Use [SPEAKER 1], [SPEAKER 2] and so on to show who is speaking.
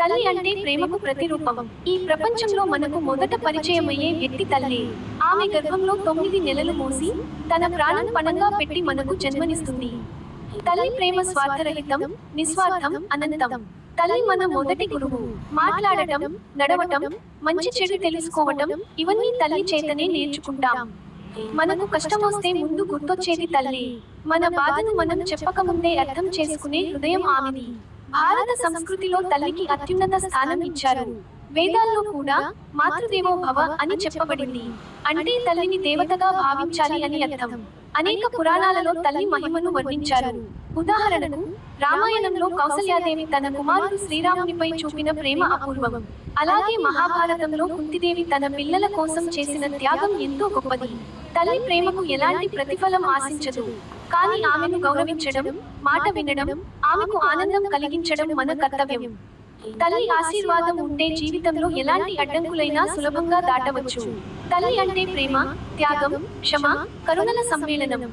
[SPEAKER 1] తల్లి అంటే ప్రేమకు ప్రతిరూపం. ఈ ప్రపంచంలో మనకు మొదట పరిచయమయ్యే వ్యక్తి తల్లి. ఆమె గర్భంలో తొమ్మిది నెలలు మోసి తన ప్రాణం పణంగా పెట్టి మనకు జన్మనిస్తుంది. తల్లి ప్రేమ స్వార్థరహితం నిస్వార్థం అనంతం. తల్లి మన మొదటి గురువు. మాట్లాడటం నడవటం మంచి చెడు తెలుసుకోవటం ఇవన్నీ తల్లి చేతనే నేర్చుకుంటాం. మనకు కష్టం వస్తే ముందు గుర్తొచ్చేది తల్లి. మన బాధను మనం చెప్పకముందే అర్థం చేసుకునే హృదయం ఆమెది. భారత సంస్కృతిలో తల్లికి అత్యున్నత స్థానం ఇచ్చారు. వేదాల్లో కూడా మాతృదేవో భవ అని చెప్పబడింది. అంటే తల్లిని దేవతగా భావించాలి అని అర్థం. అనేక పురాణాలలో తల్లి మహిమను వర్ణించారు. ఉదాహరణకు రామాయణంలో కౌసల్యాదేవి తన కుమారుడు శ్రీరామునిపై చూపిన ప్రేమ అపూర్వం. అలాగే మహాభారతంలో కుంతిదేవి తన పిల్లల కోసం చేసిన త్యాగం ఎంతో గొప్పది. తల్లి ప్రేమకు ఎలాంటి ప్రతిఫలం ఆశించదు. కానీ ఆమెను గౌరవించడం మాట వినడం ఆమెకు ఆనందం కలిగించడం మన కర్తవ్యం. తల్లి ఆశీర్వాదం ఉంటే జీవితంలో ఎలాంటి అడ్డంకులైనా సులభంగా దాటవచ్చు. తల్లి అంటే ప్రేమ త్యాగం క్షమ కరుణల సమ్మేళనం.